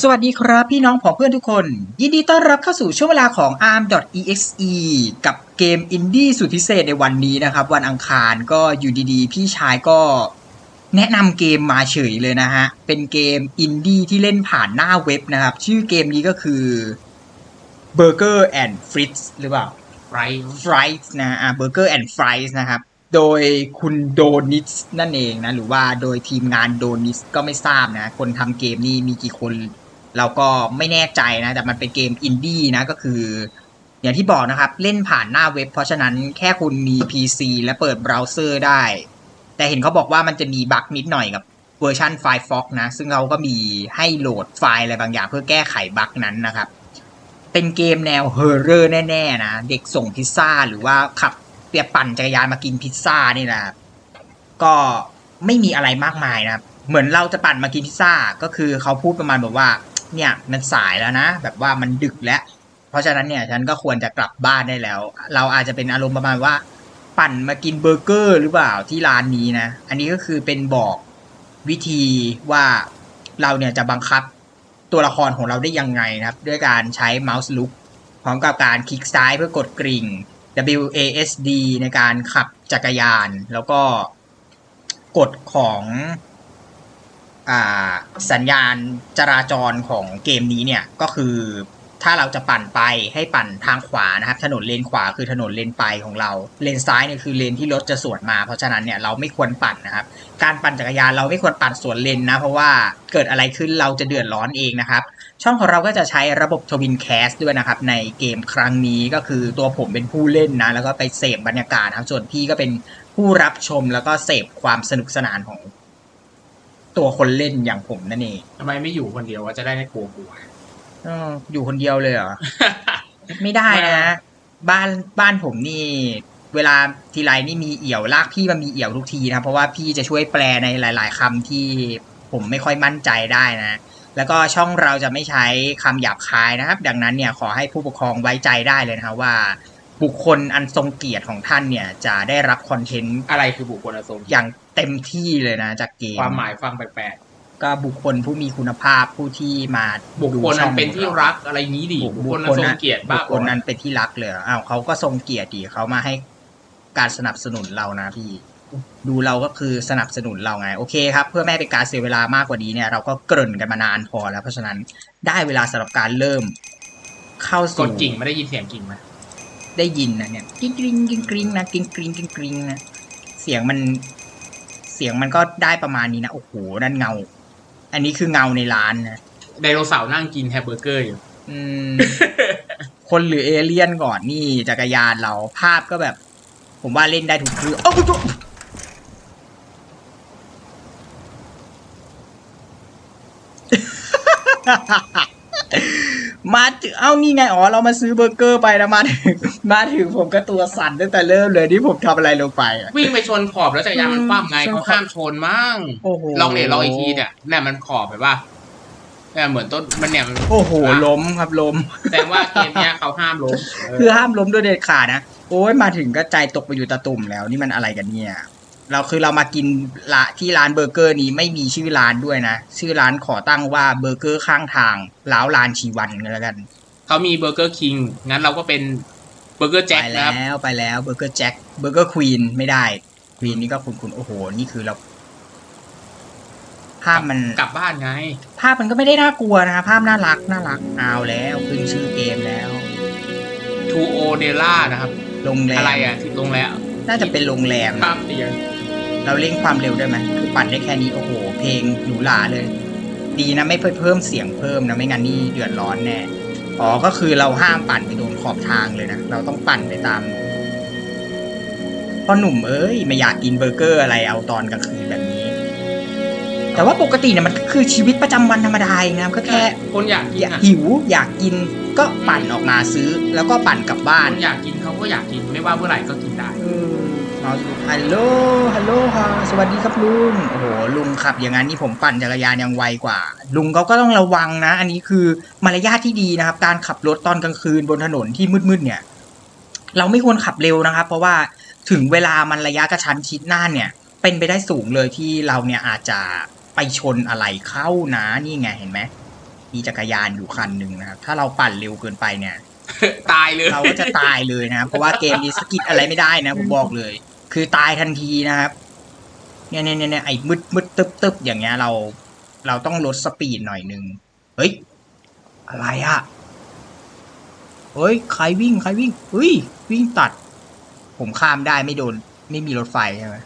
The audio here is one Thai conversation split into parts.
สวัสดีครับพี่น้องผองเพื่อนทุกคน ยินดีต้อนรับเข้าสู่ช่วงเวลาของ arm.exe กับเกมอินดี้สุดพิเศษในวันนี้นะครับ วันอังคารก็อยู่ดีๆ พี่ชายก็แนะนำเกมมาเฉยเลยนะฮะ เป็นเกมอินดี้ที่เล่นผ่านหน้าเว็บนะครับ ชื่อเกมนี้ก็คือ Burger and Fritz หรือเปล่าไร Fries นะอ่า Burger and Fries นะครับ โดยคุณโดนิสนั่นเองนะ หรือว่าโดยทีมงานโดนิสก็ไม่ทราบนะ คนทำเกมนี้มีกี่คน เราก็ไม่แน่ใจนะแต่มันเป็นเกมอินดี้นะก็คือ อย่างที่บอกนะครับ เล่นผ่านหน้าเว็บ เพราะฉะนั้นแค่คุณมี PC และเปิดเบราว์เซอร์ได้ แต่เห็นเขาบอกว่ามันจะมีบั๊กนิดหน่อยกับเวอร์ชัน Firefox นะ ซึ่งเราก็มีให้โหลดไฟล์อะไรบางอย่างเพื่อแก้ไขบั๊กนั้นนะครับ เป็นเกมแนวเฮอร์เรอร์แน่ๆนะเด็กส่งพิซซ่าหรือว่าขับเปียปั่นจักรยานมากินพิซซ่านี่นะก็ไม่มีอะไรมากมายนะครับเหมือนเราจะปั่นมากินพิซซ่าก็คือเขาพูดประมาณแบบว่า เนี่ยมันสายแล้วนะ แบบว่ามันดึกแล้ว เพราะฉะนั้นเนี่ย ฉันก็ควรจะกลับบ้านได้แล้ว เราอาจจะเป็นอารมณ์ประมาณว่า ปั่นมากินเบอร์เกอร์หรือเปล่าที่ร้านนี้นะ อันนี้ก็คือเป็นบอกวิธีว่าเราเนี่ยจะบังคับตัวละครของเราได้ยังไงนะครับ ด้วยการใช้เมาส์ลุกพร้อมกับการคลิกซ้ายเพื่อกดกริ่ง WASD ในการขับจักรยาน แล้วก็กฎของ สัญญาณจราจรของเกมนี้เนี่ยก็คือถ้าเราจะปั่นไปให้ปั่นทางขวานะครับ ถนนเลนขวาคือถนนเลนไปของเรา เลนซ้ายเนี่ยคือเลนที่รถจะสวนมา เพราะฉะนั้นเนี่ยเราไม่ควรปั่นนะครับ การปั่นจักรยานเราไม่ควรปั่นสวนเลนนะ เพราะว่าเกิดอะไรขึ้นเราจะเดือดร้อนเองนะครับ ช่องของเราก็จะใช้ระบบทวินแคสด้วยนะครับ ในเกมครั้งนี้ก็คือตัวผมเป็นผู้เล่นนะ แล้วก็ไปเสพบรรยากาศครับส่วนพี่ก็เป็นผู้รับชมแล้วก็เสพความสนุกสนานของ ตัวคนเล่นอย่างผมนั่นเองทำไมไม่อยู่คนเดียวว่าจะได้ไม่กลัวกลัวอออยู่คนเดียวเลยเหรอ ไม่ได้นะ บ้านบ้านผมนี่ เวลาทีไรนี่มีเอี่ยวลากพี่มันมีเอี่ยวทุกทีนะ เพราะว่าพี่จะช่วยแปลในหลาย ๆคำที่ผมไม่ค่อยมั่นใจได้นะ แล้วก็ช่องเราจะไม่ใช้คำหยาบคายนะครับ ดังนั้นเนี่ยขอให้ผู้ปกครองไว้ใจได้เลยนะครับว่า บุคคลอันทรงเกียรติของท่านเนี่ย จะได้รับคอนเทนต์อะไรคือบุคคลอสมอย่างเต็มที่เลยนะ จากเกมความหมายฟังแปลกก็บุคคลผู้มีคุณภาพผู้ที่มาๆบุคคลดูช่นั้อนงเป็นที่ของารักอะไรงี้ดิบุคคลนั้นทรงเกียรติบ้าบุคคลนั้นเป็นที่รักเลยเหรออ้าวเขาก็ทรงเกียรติดีเขามาให้การสนับสนุนเรานะพี่ ดูเราก็คือสนับสนุนเราไง โอเคครับ เพื่อไม่ให้เป็นการเสียเวลามากกว่านี้เนี่ยเราก็เกริ่นกันมานานพอแล้ว เพราะฉะนั้นได้เวลาสำหรับการเริ่ม เข้ากสู่ดกิ่งไม่ได้ยินเสียงกิ่งไหม ได้ยินนะเนี่ยกิ้งกริ้งกิ้งกริ้งนะกิ้งกริ้งกิ้งกริ้งนะเสียงมันเสียงมันก็ได้ประมาณนี้นะโอ้โหนั่นเงา อันนี้คือเงาในร้านนะไดโนเสาร์นั่งกินแฮมเบอร์เกอร์อยู่อืมคนหรือเอเลี่ยนก่อนนี่จักรยานเราภาพก็แบบ ผมว่าเล่นได้ทุกเครื่องเอ้าคุณ มาถึงเอ้านี่ไงอ๋อเรามาซื้อเบอร์เกอร์ไปนะมาถึงมาถึงผมก็ตัวสั่นตั้งแต่เริ่มเลยที่ผมทำอะไรลงไปอะวิ่งไปชนขอบแล้วจักรยานมันคว่ำไงชนขอบเขาห้ามชนมั่งโอ้โหลองเนี่ยลองอีกทีเนี่ยเนี่ยมันขอบไปว่าเนี่ยเหมือนต้นมันเนี่ยมันโอ้โหล้มครับล้มแต่ว่าเกมเนี้ยเขาห้ามล้มเออคือห้ามล้มโดยเด็ดขาดนะโอ้ยมาถึงก็ใจตกไปอยู่ตะตุ่มแล้วนี่มันอะไรกันเนี่ย เราคือเรามากินละที่ร้านเบอร์เกอร์นี้ไม่มีชื่อร้านด้วยนะ ชื่อร้านขอตั้งว่าเบอร์เกอร์ข้างทางล้าวลานชีวันกันแล้วกันเขามีเบอร์เกอร์คิงงั้นเราก็เป็นเบอร์เกอร์แจ็คไปนะแล้ครับวไปแล้วเบอร์เกอร์แจ็คเบอร์เกอร์ควีนไม่ได้ควีนนี่ก็คุณคุณโอ้โห นี่คือเราภาพมันกลับบ้านไง ภาพมันก็ไม่ได้น่ากลัวนะภาพน่ารักน่ารักเอาแล้วขึ้นชื่อเกมแล้วทูโอเดล่านะครับโรงแรมอะไรอะที่โรงแรมน่าจะเป็นโรงแรมนะภาพเตียง เราเร่งความเร็วได้ไหมคือปั่นได้แค่นี้โอ้โห เพลงหรูหราเลย ดีนะไม่เพิ่มเสียงเพิ่มนะไม่งั้นนี่เดือดร้อนแน่อ๋อก็คือเราห้ามปั่นไปโดนขอบทางเลยนะเราต้องปั่นไปตามพ่อหนุ่มเอ้ยไม่อยากกินเบอร์เกอร์อะไรเอาตอนกลางคืนแบบนี้ แต่ว่าปกติเนี่ยมันก็คือชีวิตประจำวันธรรมดาเองนะก็แค่คนอยากกินอยากอะหิวอยากกินก็ปั่นออกมาซื้อ แล้วก็ปั่นกลับบ้าคนนอยากกินเขาก็อยากกินไม่ว่าเมื่อไหร่ก็กินได้เออเอาฮัลโหลฮัลโหลค่ะ สวัสดีครับลุงโอ้โหลุงขับ อย่างนั้นนี่ผมปั่นจักรยานยังไวกว่า ลุงเขาก็ต้องระวังนะ อันนี้คือมารยาทที่ดีนะครับ การขับรถตอนกลางคืนบนถนนที่มืดๆเนี่ย เราไม่ควรขับเร็วนะครับ เพราะว่าถึงเวลามันระยะกระชั้นชิดหน้าเนี่ย เป็นไปได้สูงเลยที่เราเนี่ยอาจจะไปชนอะไรเข้านะนี่ไงเห็นไหมมีจักรยานอยู่คันหนึ่งนะครับ ถ้าเราปั่นเร็วเกินไปเนี่ย ตายเลย เราก็จะตายเลยนะครับเพราะว่าเกมนี้สกิดอะไรไม่ได้นะผมบอกเลย คือตายทันทีนะครับเนี่ยเนี่ยเนี่ยเนี่ยไอ้มืดมืดตึ๊บตึ๊บอย่างเงี้ยเรา เราต้องลดสปีดหน่อยนึง เฮ้ย อะไรอะเฮ้ย ใครวิ่ง ใครวิ่งเฮ้ย วิ่งตัด ผมข้ามได้ไม่โดน ไม่มีรถไฟใช่ไหม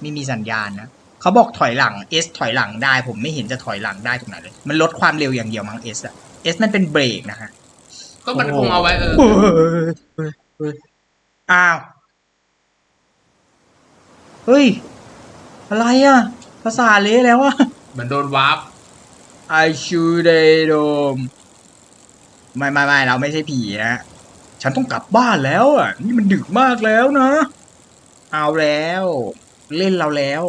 ไม่มีสัญญาณนะเขาบอกถอยหลัง S ถอยหลังได้ ผมไม่เห็นจะถอยหลังได้ตรงไหนเลย มันลดความเร็วอย่างเดียวมั้ง S อะ S มันเป็นเบรกนะฮะ ก็มันคงเอาไว้เออเฮ้ยเฮ้ยเฮ้ยอ้าว เฮ้ย อะไรอะ ภาษาทเละแล้วอะเหมือนโดนวาร์ป I should have dome ไม่ไม่ไม่เราไม่ใช่ผีนะ ฉันต้องกลับบ้านแล้วอะ นี่มันดึกมากแล้วนะ เอาแล้ว เล่นเราแล้ว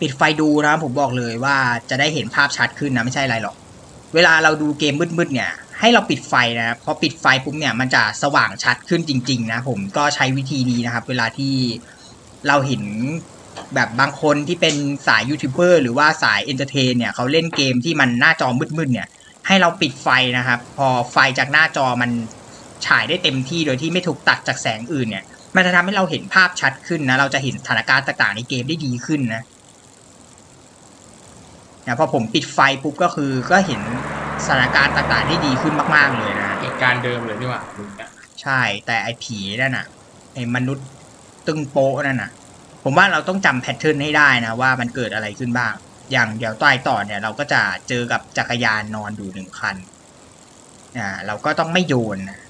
ปิดไฟดูนะ ผมบอกเลยว่าจะได้เห็นภาพชัดขึ้นนะ ไม่ใช่อะไรหรอก เวลาเราดูเกมมืดๆเนี่ย ให้เราปิดไฟนะครับพอปิดไฟปุ๊บเนี่ยมันจะสว่างชัดขึ้นจริง ๆ นะผมก็ใช้วิธีนี้นะครับ เวลาที่เราเห็นแบบบางคนที่เป็นสายยูทูบเบอร์หรือว่าสายเอนเตอร์เทนเนี่ยเขาเล่นเกมที่มันหน้าจอมืดๆเนี่ยให้เราปิดไฟนะครับ พอไฟจากหน้าจอมันฉายได้เต็มที่โดยที่ไม่ถูกตัดจากแสงอื่นเนี่ย มันจะทำให้เราเห็นภาพชัดขึ้นนะ เราจะเห็นสถานการณ์ต่างๆในเกมได้ดีขึ้นนะนะพอผมปิดไฟปุ๊บก็คือก็เห็น สถานการณ์ต่างๆได้ดีขึ้นมากๆเลยนะเหตุการณ์เดิมเลยนี่หว่าดูเนี่ยใช่ แต่ไอ้ผีนั่นน่ะไอ้มนุษย์ตึงโป๊ะนั่นน่ะ ผมว่าเราต้องจำแพทเทิร์นให้ได้นะว่ามันเกิดอะไรขึ้นบ้าง อย่างเดี๋ยวต้ต่อเนี่ย เราก็จะเจอกับจักรยานนอนอยู่หนึ่งคันอ่าเราก็ต้องไม่โยนนะ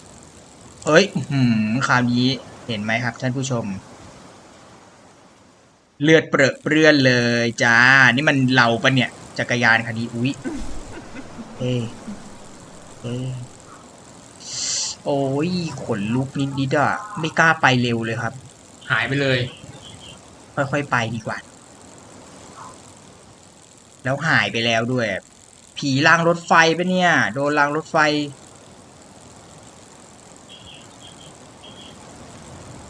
เอ้ยอื้อหืมคราวนี้เห็นไหมครับท่านผู้ชม เลือดเปรอะเปรื้อนเลยจ้า นี่มันเราปะเนี่ยจักรยานคันนี้อุ๊ย เอ้ยเอ้ยโอ้ยขนลุกนิดนิดๆอะ ไม่กล้าไปเร็วเลยครับ หายไปเลย ค่อยๆไปดีกว่า แล้วหายไปแล้วด้วย ผีรางรถไฟปะเนี่ย โดนรางรถไฟ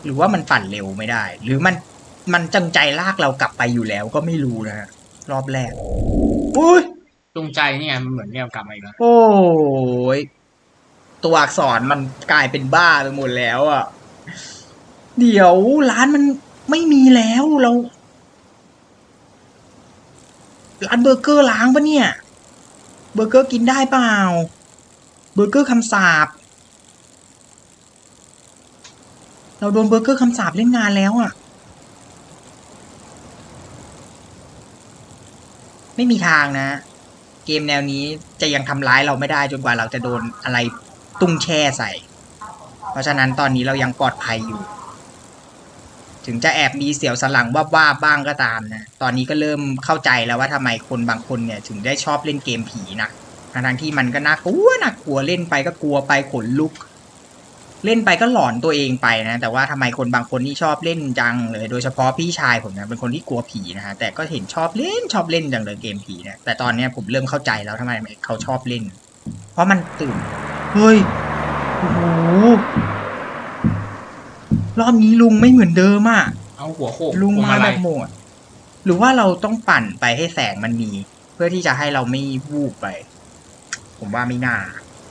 หรือว่ามันปั่นเร็วไม่ได้ หรือมันมันจังใจลากเรากลับไปอยู่แล้วก็ไม่รู้นะฮะรอบแรกอุ้ย จงใจนี่ไงมันเหมือนเนี่ยกลับมาอีกแล้วโอ้ยตัวอักษรมันกลายเป็นบ้าไปหมดแล้วอะ เดี๋ยวร้านมันไม่มีแล้วเรา ร้านเบอร์เกอร์ล้างปะเนี่ย เบอร์เกอร์กินได้เปล่า เบอร์เกอร์คำสาปเราโดนเบอร์เกอร์คำสาปเล่นงานแล้วอะ ไม่มีทางนะ เกมแนวนี้จะยังทำร้ายเราไม่ได้จนกว่าเราจะโดนอะไรตุ้งแช่ใส่ เพราะฉะนั้นตอนนี้เรายังปลอดภัยอยู่ ถึงจะแอบมีเสียวสลังว่าบ้าบ้างก็ตามนะ ตอนนี้ก็เริ่มเข้าใจแล้วว่าทำไมคนบางคนเนี่ย ถึงได้ชอบเล่นเกมผีนะทั้งที่มันก็น่ากลัวน่ากลัวเล่นไปก็กลัวไปขนลุก เล่นไปก็หลอนตัวเองไปนะ แต่ว่าทำไมคนบางคนนี่ชอบเล่นจังเลย โดยเฉพาะพี่ชายผมนะเป็นคนที่กลัวผีนะฮะแต่ก็เห็นชอบเล่นชอบเล่นจังเลยเกมผีเนี่ยแต่ตอนเนี้ยผมเริ่มเข้าใจแล้วทำไมเขาชอบเล่น เพราะมันตื่นเฮ้ยโอ้โหรอบนี้ลุงไม่เหมือนเดิมอะเอาหัวโขกลุงพวมาลัแบยบโหมดหรือว่าเราต้องปั่นไปให้แสงมันมี เพื่อที่จะให้เราไม่วูบไป ผมว่าไม่น่า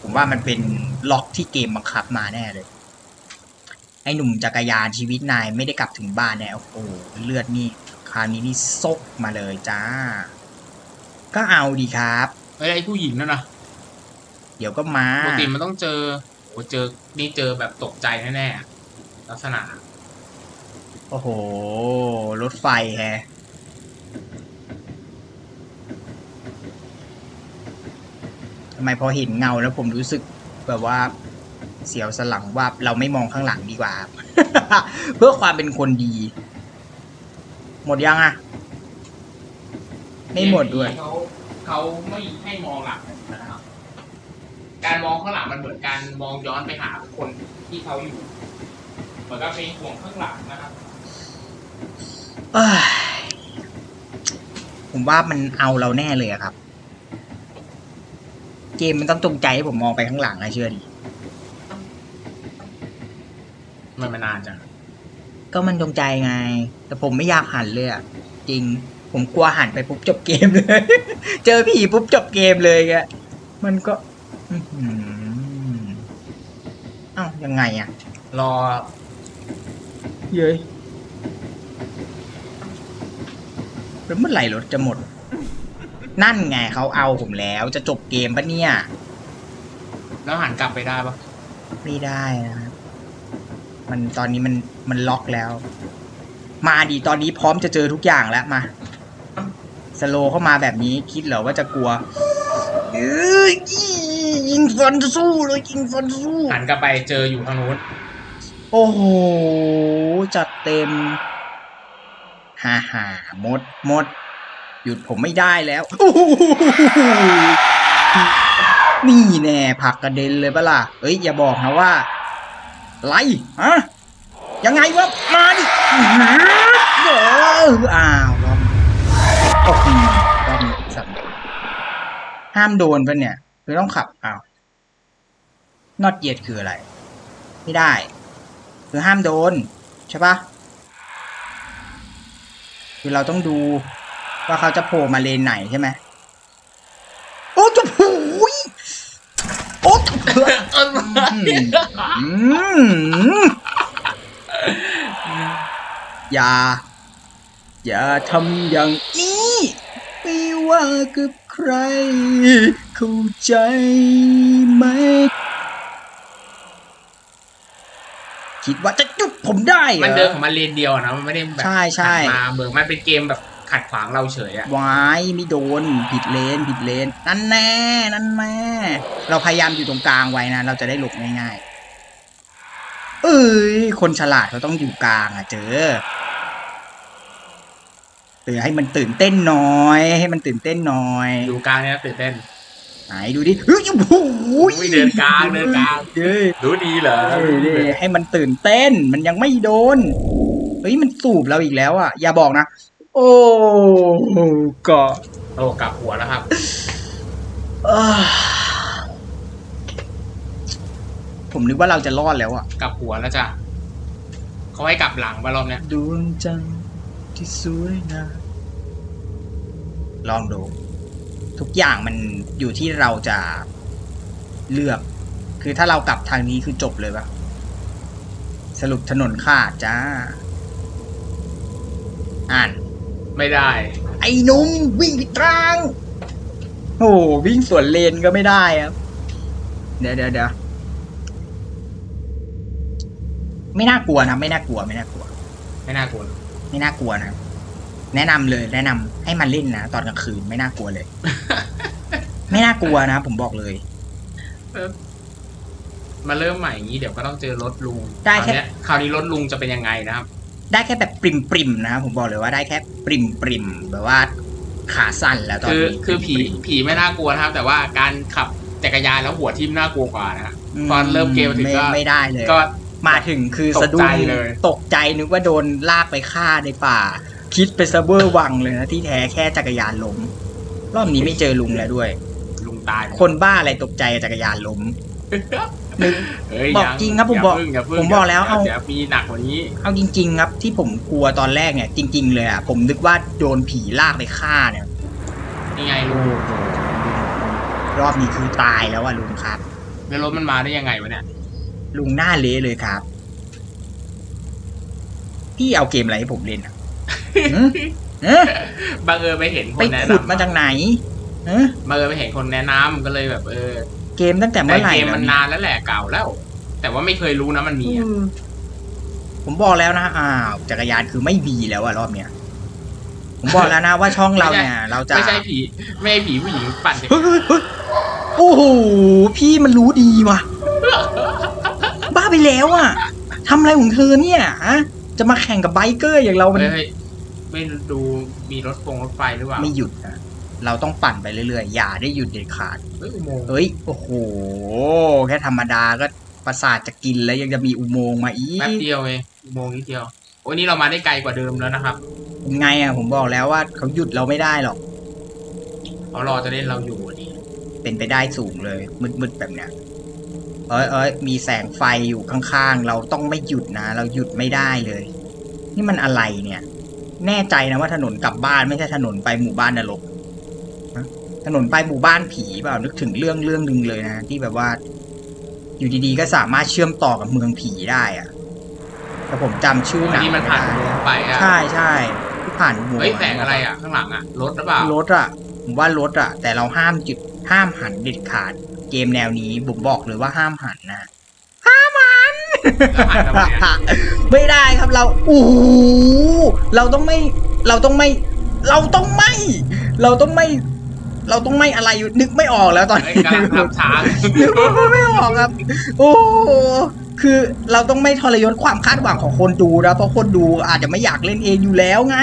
ผมว่ามันเป็นล็อกที่เกมบังคับมาแน่เลยไอ้หนุ่มจักรยานชีวิตนายไม่ได้กลับถึงบ้านแน่โอ้โหเลือดนี่คราวนี้นี่ซกมาเลยจ้า ก็เอาดีครับเฮ้ยไอ้ผู้หญิงนั่นนะเดี๋ยวก็มาปกติมันต้องเจอโอ้เจอนี่เจอแบบตกใจแน่ๆลักษณะโอ้โห รถไฟแฮะำไมพอเห็นเงาแล้วผมรู้สึกแบบว่าเสียวสนหลังว่าเราไม่มองข้างหลังดีกว่า เพื่อความเป็นคนดี หมดยังอะไม่หมดด้วย เขาเขาไม่ให้มองหลังนะครับ การมองข้างหลังมันเหมือนการมองย้อนไปหาคนที่เขาอยู่ เหมือนกับเป็นห่วงข้างหลังนะครับเอ้ยผมว่ามันเอาเราแน่เลยอะครับ เกมมันต้องจงใจให้ผมมองไปข้างหลังนะเชื่อดิมันมานานจังก็มันจงใจไง แต่ผมไม่อยากหันเลยอะจริง ผมกลัวหันไปปุ๊บจบเกมเลย เจอผีปุ๊บจบเกมเลยแกมันก็อื้อหือเอายังไงอะรอ เย้ยแล้วเมื่อไหร่รถจะหมด นั่นไงเขาเอาผมแล้วจะจบเกมปะเนี่ย แล้วหันกลับไปได้ปะไม่ได้นะครับ มันตอนนี้มันมันล็อกแล้ว มาดีตอนนี้พร้อมจะเจอทุกอย่างแล้วมา สโลว์เข้ามาแบบนี้คิดเหรอว่าจะกลัวเอ้ยยิงฟันสู้เลยยิงฟันสู้ หันกลับไปเจออยู่ทางนู้นโอ้โห จัดเต็ม ฮ่าฮ่ามด มด หยุดผมไม่ได้แล้วโอ้โหนี่แน่ผลักกระเด็นเลยปะล่ะเอ้ยอย่าบอกนะว่าไรฮะยังไงวะมาดิอื้อหือเอออ้าวรอบโอ้โหรอบนี้สัตว์ห้ามโดนปะเนี่ยคือต้องขับอ้าวนอดเย็ดคืออะไร ไม่ได้ คือห้ามโดน ใช่ปะคือเราต้องดู ว่าเขาจะโผล่มาเลนไหนใช่ไหมโอ้จะผูยโอ้จะเพื่ออืมอย่า อย่าทำอย่างนี้ไม่ว่ากับใคร เข้าใจไหม คิดว่าจะจุดผมได้เหรอมันเดินของมันเลนเดียวนะมันไม่ได้แบบใช่ใช่หันมาเมืองมันเป็นเกมแบบ ขัดขวางเราเฉยอะวายไม่โดนผิดเลนผิดเลน นั่นแน่นั่นแน่เราพยายามอยู่ตรงกลางไว้นะ เราจะได้หลบง่ายๆ เอ้ยคนฉลาดเขาต้องอยู่กลางอะเจอเออให้มันตื่นเต้นหน่อย ให้มันตื่นเต้นหน่อย อยู่กลางเนี่ยตื่นเต้นไหนดูดิเฮ้ยโอ้โหอุ้ยเดินกลางเดินกลางเฮ้ยรู้ดีเหรอเออดิให้มันตื่นเต้นมันยังไม่โดน เฮ้ยมันสูบเราอีกแล้วอะ อย่าบอกนะ โอ้ก็โอ้กลับหัวแล้วครับเอ้อผมนึกว่าเราจะรอดแล้วอะ กลับหัวแล้วจ้ะเขาให้กลับหลังมารอบเนี้ยดวงจันทร์ที่สวยงามลองดู ทุกอย่างมันอยู่ที่เราจะเลือก คือถ้าเรากลับทางนี้คือจบเลยปะสรุปถนนขาดจ้า อ่าน ไม่ได้ ไอ้หนุ่มวิ่งผิดทาง โอ้โหวิ่งสวนเลนก็ไม่ได้ครับ เดี๋ยวเดี๋ยวเดี๋ยวไม่น่ากลัวนะไม่น่ากลัวไม่น่ากลัว ไม่น่ากลัว ไม่น่ากลัวนะ แนะนำเลย แนะนำให้มันเล่นนะตอนกลางคืนไม่น่ากลัวเลย ไม่น่ากลัวนะผมบอกเลยมาเริ่มใหม่อย่างนี้เดี๋ยวก็ต้องเจอรถลุงได้แค่คราวเนี้ยคราวนี้รถลุงจะเป็นยังไงนะครับ ได้แค่แบบปริมปริมๆนะครับผมบอกเลยว่าได้แค่ปริมปริมๆแบบว่าขาสั้นแล้วตอนคือนี้คือผีปริม ผีไม่น่ากลัวนะครับ แต่ว่าการขับจักรยานแล้วหัวทิ่มน่ากลัวกว่านะฮะๆตอนเริ่มเกมมาถึงก็ไไม่ได้เลย ก็ มาถึงคือตกสะดุ้ใจงเลย ตกใจนึกว่าโดนลากไปฆ่าในป่า คิดไปซะเบอร์วังเลยนะที่แท้แค่จักรยานล้มรอบนี้ไม่เจอลุงแล้วด้วย ลุงตายคนบ้าอะไรตกใจจักรยานล้มนึกเฮ้ย บอกยังจริงครับผมบอกย่าเพิ่งย่าเพิ่งผมบอกแล้วเอาเดี๋ยวมีหนักกว่านี้ เอาจริง ๆ ครับที่ผมกลัวตอนแรกเนี่ย จริง ๆ เลยอะผมนึกว่าโดนผีลากไปฆ่าเนี่ยนี่ไงลุโอ้งโหรอบนี้คือตายแล้วอะลุงครับ แล้วรถมันมาได้ยังไงวะเนี่ยลุงหน้าเละเลยครับ พี่เอาเกมอะไรให้ผมเล่นอะหึหึบังเอิญไปเห็นคไปนแนะขุดนำมาจากไหนฮะบังเอิญไปเห็นคนแนะนำก็เลยแบบ เออ เกมตั้งแต่แต่เมื่อไหร่เกมมันแล้วนานแล้วแหละเก่าแล้ว แต่ว่าไม่เคยรู้นะมันมีอะผมบอกแล้วนะอ้าวจักรยานคือไม่บีแล้วอะรอบเนี้ยผมบอกแล้วนะว่าช่องเราเนี่ย เราจะไม่ใช่ผีไม่ใช่ผีผู้หญิงปั่นจักรเฮ้ยเฮ้ยเฮ้ยโอ้โหพี่มันรู้ดีว่ะ บ้าไปแล้วอะทำอะไรของเธอเนี่ยฮะจะมาแข่งกับไบเกอร์อย่างเรามันเฮ้ยไม่ดูมีรถฟงรถไฟหรือเปล่า ไม่หยุดนะ เราต้องปั่นไปเรื่อยๆ อย่าได้หยุดเด็ดขาด เฮ้ยอุโมงค์เอ้ย โอ้โห แค่ธรรมดาก็ประสาทจะกินแล้วยังจะมีอุโมงค์มาอีกแป๊บเดียวเองอุโมงค์นิดเดียวโอ้ยนี่เรามาได้ไกลกว่าเดิมแล้วนะครับยังไงอะผมบอกแล้วว่าเขาหยุดเราไม่ได้หรอก เขารอจะเล่นเราอยู่อะดิเป็นไปได้สูงเลย มืดๆแบบเนี้ย เอ้ยเอ้ยมีแสงไฟอยู่ข้างๆ เราต้องไม่หยุดนะ เราหยุดไม่ได้เลย นี่มันอะไรเนี่ย แน่ใจนะว่าถนนกลับบ้านไม่ใช่ถนนไปหมู่บ้านนรกนะ ถนนไปหมู่บ้านผีเปล่านึกถึงเรื่องเรื่องหนึ่งเลยนะ ที่แบบว่า อยู่ดีๆก็สามารถเชื่อมต่อกับเมืองผีได้อะแต่ผมจำชื่อหนังที่มันผ่านไได้วงไปอะใช่ใช่ที่ผ่านอุโมงค์เฮ้ยแสงอะไรอะข้างหลังอะรถหรือเปล่ารถอะผมว่ารถอะแต่เราห้ามจุดห้ามหันเด็ดขาด เกมแนวนี้ผมบอกเลยว่าห้ามหันนะแล้วผ่านทำไมอะไม่ได้ครับเราโอ้โหเราต้องไม่ เราต้องไม่ เราต้องไม่ เราต้องไม่ เราต้องไม่อะไรอยู่นึกไม่ออกแล้วตอนเฮ้ยนี้กำลังทำช้านึกไม่ออกครับ โอ้โหคือเราต้องไม่ทรยศความคาดหวังของคนดูนะเพราะคนดูอาจจะไม่อยากเล่นเองอยู่แล้วไง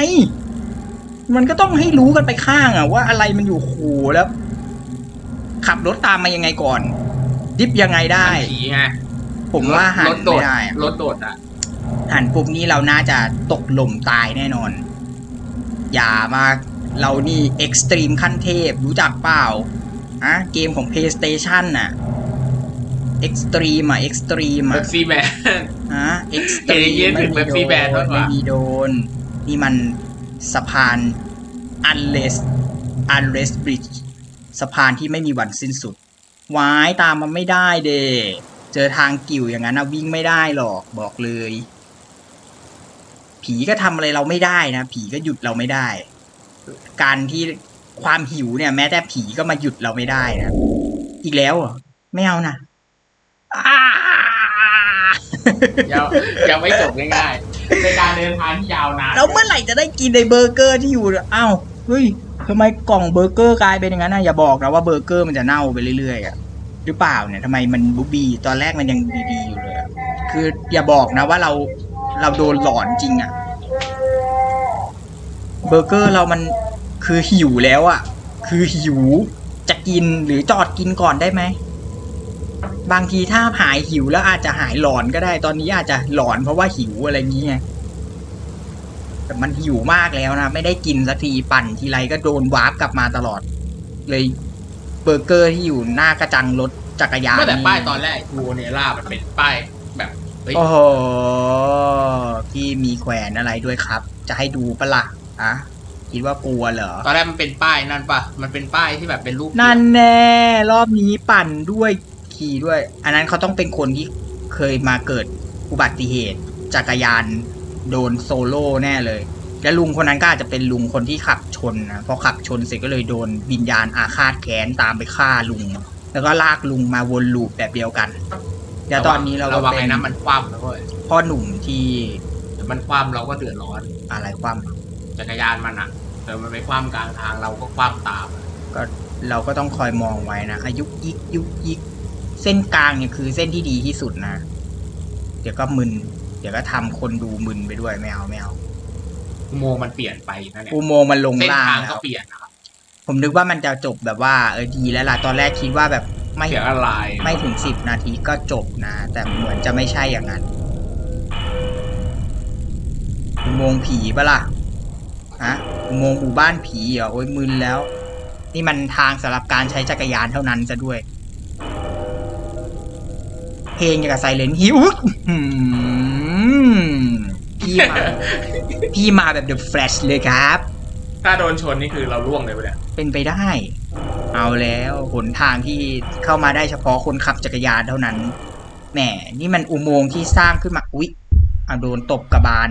มันก็ต้องให้รู้กันไปข้างอะว่าอะไรมันอยู่โอ้โหแล้ว ขับรถตามมายังไงก่อนดิฟยังไงได้มันผีไงผมว่าหันรถโดไม่ดได้อะรถโดดอะหันปุ๊บนี่เราน่าจะตกหล่มตายแน่นอน อย่ามา เรานี่เอ็กซ์ตรีมขั้นเทพรู้จักเปล่าอะเกมของ PlayStation น่ะเอ็กซ์ตรีมอะเอ็กซ์ตรีมเบอะปซี่แมนฮะเอ็กซ์ตเห็นรีอย่างงี้มถึง Pepsi Band มากกว่าไม่มีโดน นี่มันสะพาน unless unless bridge สะพานที่ไม่มีวันสิ้นสุดวายตามมันไม่ได้เดเจอทางกิ่วอย่างนั้นนะวิ่งไม่ได้หรอกบอกเลย ผีก็ทำอะไรเราไม่ได้นะ ผีก็หยุดเราไม่ได้ การที่ความหิวเนี่ย แม้แต่ผีก็มาหยุดเราไม่ได้นะอีกแล้วเหรอไม่เอานะอ้ายังยังไม่จบง่ายๆในการเดินทางที่ยาวนานแล้วเมื่อไหร่จะได้กินในเบอร์เกอร์ที่อยู่อ้าวเฮ้ยทำไมกล่องเบอร์เกอร์กลายเป็นอย่างนั้นนะอย่าบอกนะว่าเบอร์เกอร์มันจะเน่าไปเรื่อยๆอะหรือเปล่าเนี่ยทำไมมันบูบีตอนแรกมันยังดีๆอยู่เลยอะคืออย่าบอกนะว่าเราเราโดนหลอนจริงอะ เบอร์เกอร์เรามันคือหิวแล้วอะคือหิวจะกินหรือจอดกินก่อนได้ไหม บางทีถ้าหายหิวแล้วอาจจะหายหลอนก็ได้ ตอนนี้อาจจะหลอนเพราะว่าหิวอะไรอย่างเงี้ยแต่มันหิวมากแล้วนะ ไม่ได้กินสักทีปั่นทีไรก็โดนวาร์ปกลับมาตลอด เลยเบอร์เกอร์ที่อยู่หน้ากระจังรถจักรยานเมื่อแต่นี่ป้ายตอนแรกทูเนล่ามันเป็นป้ายแบบเฮ้ยโอ้โหพี่มีแขวนอะไรด้วยครับ จะให้ดูปะละ่ะ อะคิดว่ากลัวเหรอ ตอนแรกมันเป็นป้ายนั่นปะมันเป็นป้ายที่แบบเป็นรูปนั่นแน่รอบนี้ปั่นด้วยขี่ด้วย อันนั้นเขาต้องเป็นคนที่เคยมาเกิดอุบัติเหตุ จักรยานโดนโซโล่แน่เลย และลุงคนนั้นก็อาจจะเป็นลุงคนที่ขับชนนะพอขับชนเสร็จก็เลยโดนวิญญาณอาฆาตแค้นตามไปฆ่าลุง แล้วก็ลากลุงมาวนลูปแบบเดียวกันแล้วตอนนี้เราก็ระวังเป็ไอ้นน้ำมันคว่ำนะเว้ยพ่อหนุ่มที่เดี๋ยวมันคว่ำเราก็เดือดร้อนอะไรความ จักรยานมันอะเดี๋ยวมันไปคว่ำกลางทางเราก็คว่ำตามก็เราก็ต้องคอยมองไว้นะอายุยิกยุกยิกเส้นกลางเนี่ยคือเส้นที่ดีที่สุดนะ เดี๋ยวก็มึน เดี๋ยวก็ทำคนดูมึนไปด้วยไม่เอาไม่เอาอุโมงค์มันเปลี่ยนไปนะเนี่ยอุโมงค์มันลงเส้นล่างทางแล้ก็วเปลี่ยนนะครับผมนึกว่ามันจะจบแบบว่าเออดีแล้วล่ะตอนแรกคิดว่าแบบไม่ เสียงอะไรไม่ถึงสิบนาทีก็จบนะ แต่เหมือนจะไม่ใช่อย่างนั้นอุโมงค์ผีปะล่ะ ฮะอุโมงค์หมู่บ้านผีเหรอโอ้ยมึนแล้ว นี่มันทางสำหรับการใช้จักรยานเท่านั้นซะด้วย เพลงอย่างกับไซเลนฮิวพี่มาพี่มาแบบ The Flash เลยครับ ถ้าโดนชนนี่คือเราล่วงเลยปะเนี่ยเป็นไปได้ เอาแล้วหนทางที่เข้ามาได้เฉพาะคนขับจักรยานเท่านั้นแหมนี่มันอุโมงค์ที่สร้างขึ้นมาอุ๊ยเอาโดนตบกระบาล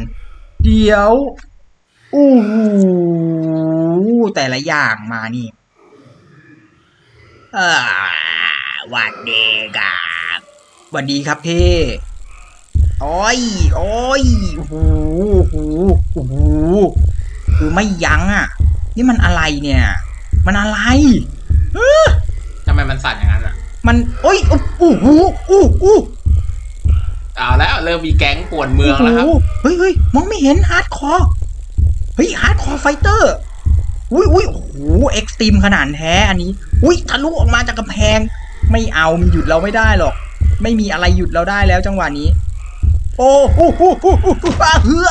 เดี๋ยว อู้หูแต่ละอย่างมานี่เออหวัดดีครับหวัดดีครับพี่โอ้ยโอ้ยโอ้โหโอ้โหโอ้โหคือไม่ยั้งอะ นี่มันอะไรเนี่ย มันอะไรทำไมมันสั่นอย่างนั้นอะ มันโอ้ยโอ้โหโอ้โหเอาแล้วเริ่มมีแก๊งป่วนเมืองแล้วครับโโหเฮ้ยเฮ้ยมองไม่เห็นฮาร์ดคอร์เฮ้ยฮาร์ดคอร์ไฟเตอร์อุ้ยอุ้ยโอ้โหเอ็กซ์ตรีมขนาดแท้อันนี้ อุ้ยทะลุออกมาจากกำแพง ไม่เอามันหยุดเราไม่ได้หรอก ไม่มีอะไรหยุดเราได้แล้วจังหวะนี้ โอ้โหโหโหโหโหเฮือ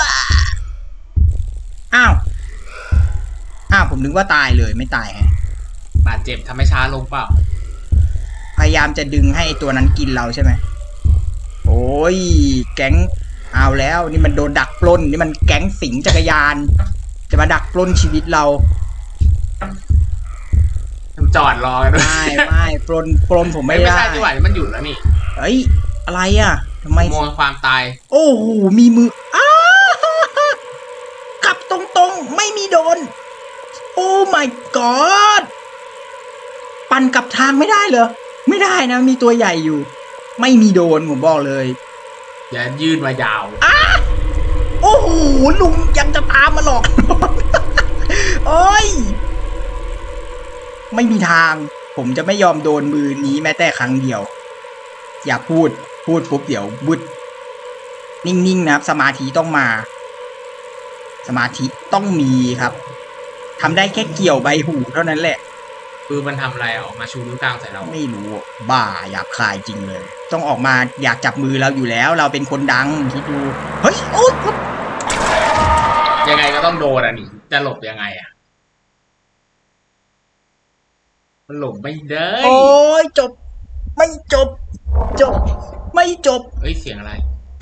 อ้าวอ้าวผมนึกว่าตายเลยไม่ตายฮะบาดเจ็บทำให้ช้าลงเปล่า พยายามจะดึงให้ตัวนั้นกินเราใช่ไหมโอ้ย แก๊งเอาแล้ว นี่มันโดนดักปล้น นี่มันแก๊งสิงจักรยาน จะมาดักปล้นชีวิตเราจอดรอกันด้วยไม่ไม่ปล้นปล้นผมไม่ไม่ได้ใช่ที่หว่านี่มันหยุดแล้วนี่เอ้ยอะไรอะทำไมมองความตาย โอ้โหมีมืออ้ากลับตรงๆ ไม่มีโดน โอ้ my god ปั่นกลับทางไม่ได้เหรอ ไม่ได้นะ มีตัวใหญ่อยู่ ไม่มีโดนผมบอกเลย อย่ายืดมายาว โอ้โหลุงยังจะตามมาหลอกโอ้ย ไม่มีทาง ผมจะไม่ยอมโดนมือนี้แม้แต่ครั้งเดียว อย่าพูดพูดปุ๊บเดี๋ยวบุดนิ่งๆนะครับ สมาธิต้องมา สมาธิต้องมีครับทำได้แค่เกี่ยวใบหูเท่านั้นแหละคือมันทำอะไรอะออกมาชูนิ้วกลางใส่เรา ไม่รู้บ้าหยาบคายจริงเลย ต้องออกมาอยากจับมือเราอยู่แล้ว เราเป็นคนดังคิดดู เฮ้ยโอ๊ย ยังไงก็ต้องโดนอะนี่ จะหลบยังไงอะ มันหลบไม่ได้โอ้ยจบ ไม่จบ จบ ไม่จบ เฮ้ยเสียงอะไร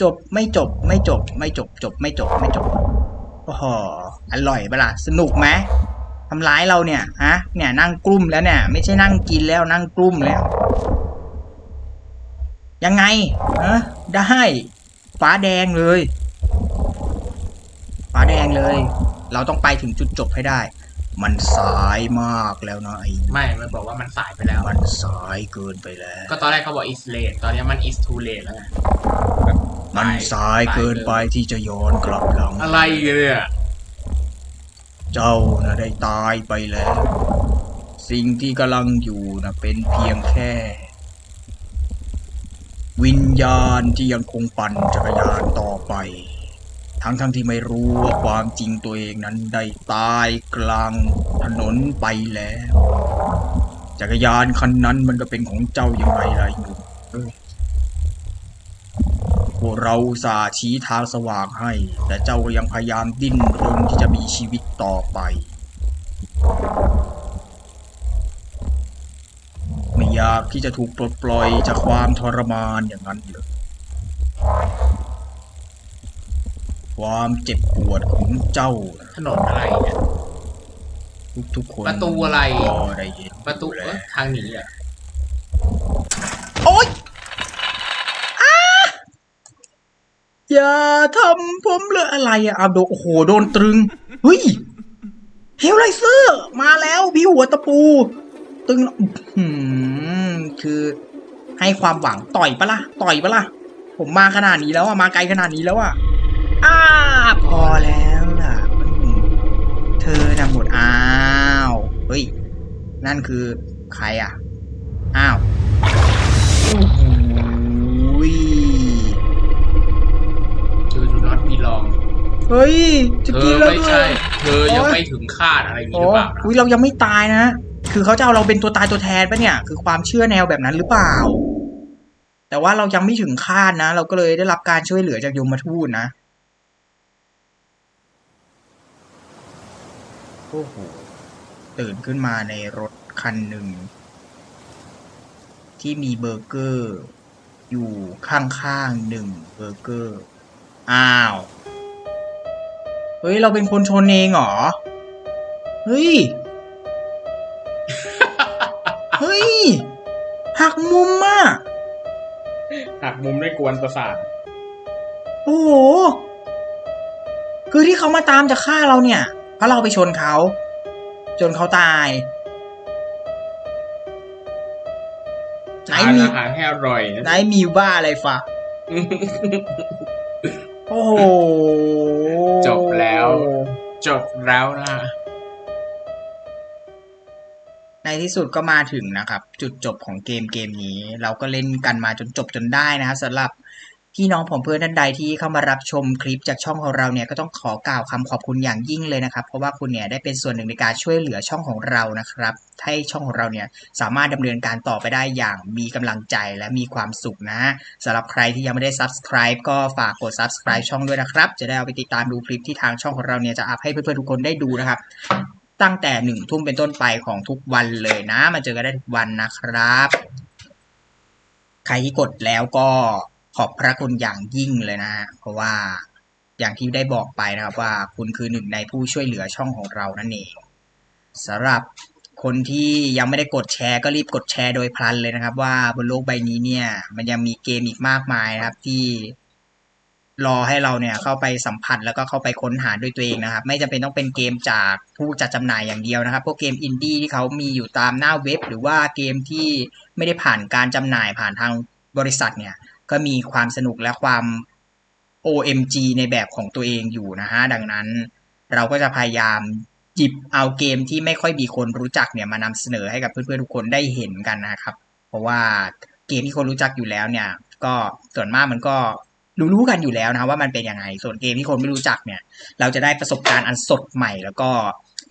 จบไม่จบ ไม่จบ ไม่จบ จบ ไม่จบ ไม่จบโอ้โหอร่อยปะล่ะสนุกไหมทำร้ายเราเนี่ยฮะเนี่ยนั่งกลุ้มแล้วเนี่ย ไม่ใช่นั่งกินแล้วนั่งกลุ้มแล้ว ยังไงฮะได้ ฟ้าแดงเลย ฟ้าแดงเลย เราต้องไปถึงจุดจบให้ได้ มันสายมากแล้วนะไอ้ไม่ มันบอกว่ามันสายไปแล้ว มันสายเกินไปแล้ว ก็ตอนแรกเขาบอก is late ตอนนี้มัน is too late แล้วไงมันสายเกินไปที่จะย้อนกลับหลัง อะไรเนี่ยเจ้านะได้ตายไปแล้ว สิ่งที่กำลังอยู่นะเป็นเพียงแค่ วิญญาณที่ยังคงปั่นจักรยานต่อไป ทั้งทั้งๆที่ไม่รู้ว่าความจริงตัวเองนั้นได้ตายกลางถนนไปแล้ว จักรยานคันนั้นมันก็เป็นของเจ้ายังไงล่ะอยู่เอ้ยพวกเราสาชี้ทางสว่างให้ แต่เจ้าก็ยังพยายามดิ้นรนที่จะมีชีวิตต่อไป ไม่อยากที่จะถูกปลดปล่อยจากความทรมานอย่างนั้นเลย ความเจ็บปวดของเจ้านะถนนอะไรเนี่ย ทุกๆคนประตูอะไรก็ได้เห็นประตูอยู่เอ้แล้ยวทางหนีอะโอ๊ยอ้าอย่าทำผมเลยอะไรอะอาโดนโอ้โหโดนตรึง เฮ้ย เฮลไลเซอร์มาแล้วพี่หัวตะปู ตึงอืมคือให้ความหวังต่อยปะล่ะ ต่อยปะล่ะ ผมมาขนาดนี้แล้วอะมาไกลขนาดนี้แล้วอะ อ้าพอแล้วล่ะอืมเธอน่ะหมดอ้าว เฮ้ย นั่นคือใครอะ อ้าวโอ้โหยคือ do not belong เฮ้ย จะเธกิอนแล้วไม่ด้วใช่ ย เธอยังโอ๊ยไม่ถึงคาดอะไรอย่างนี้โอ้หรือเปล่าอุ้ยเรายังไม่ตายนะ คือเขาจะเอาเราเป็นตัวตายตัวแทนปะเนี่ย คือความเชื่อแนวแบบนั้นหรือเปล่า แต่ว่าเรายังไม่ถึงคาดนะ เราก็เลยได้รับการช่วยเหลือจากยมทูตนะ โอ้โห ตื่นขึ้นมาในรถคันหนึ่ง ที่มีเบอร์เกอร์ อยู่ข้างๆหนึ่งเบอร์เกอร์ อ้าว เฮ้ย เราเป็นคนชนเองเหรอ เฮ้ย เฮ้ย หักมุมอะหักมุมได้กวนประสาท โอ้โห คือที่เขามาตามจะฆ่าเราเนี่ย เพราะเราไปชนเขา จนเขาตาย ไหนทานมีอาหารให้อร่อยนะไหนมีบ้าอะไรฟะโอ้โห จบแล้ว จบแล้วนะ ในที่สุดก็มาถึงนะครับ จุดจบของเกมเกมนี้ เราก็เล่นกันมาจนจบจนได้นะครับสำหรับ พี่น้องผมเพื่อนท่านใดที่เข้ามารับชมคลิปจากช่องของเราเนี่ยก็ต้องขอกล่าวคำขอบคุณอย่างยิ่งเลยนะครับ เพราะว่าคุณเนี่ยได้เป็นส่วนหนึ่งในการช่วยเหลือช่องของเรานะครับให้ช่องของเราเนี่ยสามารถดำเนินการต่อไปได้อย่างมีกำลังใจและมีความสุขนะสำหรับใครที่ยังไม่ได้ subscribe ก็ฝากกด subscribe ช่องด้วยนะครับ จะได้เอาไปติดตามดูคลิปที่ทางช่องของเราเนี่ยจะอัพให้เพื่อนๆทุกคนได้ดูนะครับตั้งแต่หนึ่งทุ่มเป็นต้นไปของทุกวันเลยนะ มาเจอกันได้ทุกวันนะครับ ใครที่กดแล้วก็ ขอบพระคุณอย่างยิ่งเลยนะเพราะว่าอย่างที่ได้บอกไปนะครับว่าคุณคือหนึ่งในผู้ช่วยเหลือช่องของเรานั่นเองสำหรับคนที่ยังไม่ได้กดแชร์ก็รีบกดแชร์โดยพลันเลยนะครับ ว่าบนโลกใบนี้เนี่ย มันยังมีเกมอีกมากมายนะครับที่รอให้เราเนี่ยเข้าไปสัมผัสแล้วก็เข้าไปค้นหาด้วยตัวเองนะครับ ไม่จำเป็นต้องเป็นเกมจากผู้จัดจำหน่ายอย่างเดียวนะครับพวกเกมอินดี้ที่เขามีอยู่ตามหน้าเว็บ หรือว่าเกมที่ไม่ได้ผ่านการจำหน่ายผ่านทางบริษัทเนี่ย ก็มีความสนุกและความ OMG ในแบบของตัวเองอยู่นะฮะ ดังนั้นเราก็จะพยายามหยิบเอาเกมที่ไม่ค่อยมีคนรู้จักเนี่ยมานำเสนอให้กับเพื่อนๆทุกคนได้เห็นกันนะครับ เพราะว่าเกมที่คนรู้จักอยู่แล้วเนี่ย ก็ส่วนมากมันก็รู้ๆกันอยู่แล้วนะว่ามันเป็นยังไง ส่วนเกมที่คนไม่รู้จักเนี่ย เราจะได้ประสบการณ์อันสดใหม่ แล้วก็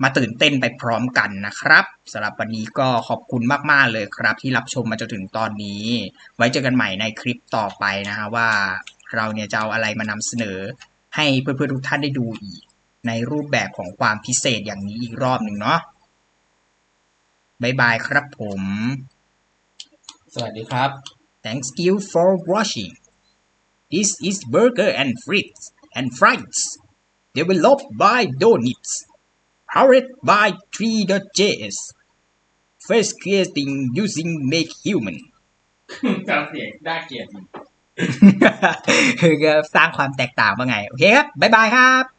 มาตื่นเต้นไปพร้อมกันนะครับสำหรับวันนี้ก็ขอบคุณมาก ๆ เลยครับ ที่รับชมมาจนถึงตอนนี้ ไว้เจอกันใหม่ในคลิปต่อไปนะฮะว่าเราเนี่ยจะเอาอะไรมานำเสนอ ให้เพื่อนๆทุกท่านได้ดูอีก ในรูปแบบของความพิเศษอย่างนี้อีกรอบหนึ่งเนาะบายบายครับผม สวัสดีครับ Thanks you for watching. This is Burger and Fritz and Fries, developed by Donits, powered by 3.js. First creating using Make Human จำเสียงได้เกียรติคือก็สร้างความแตกต่างว่าไง โอเคครับ บ๊ายบายครับ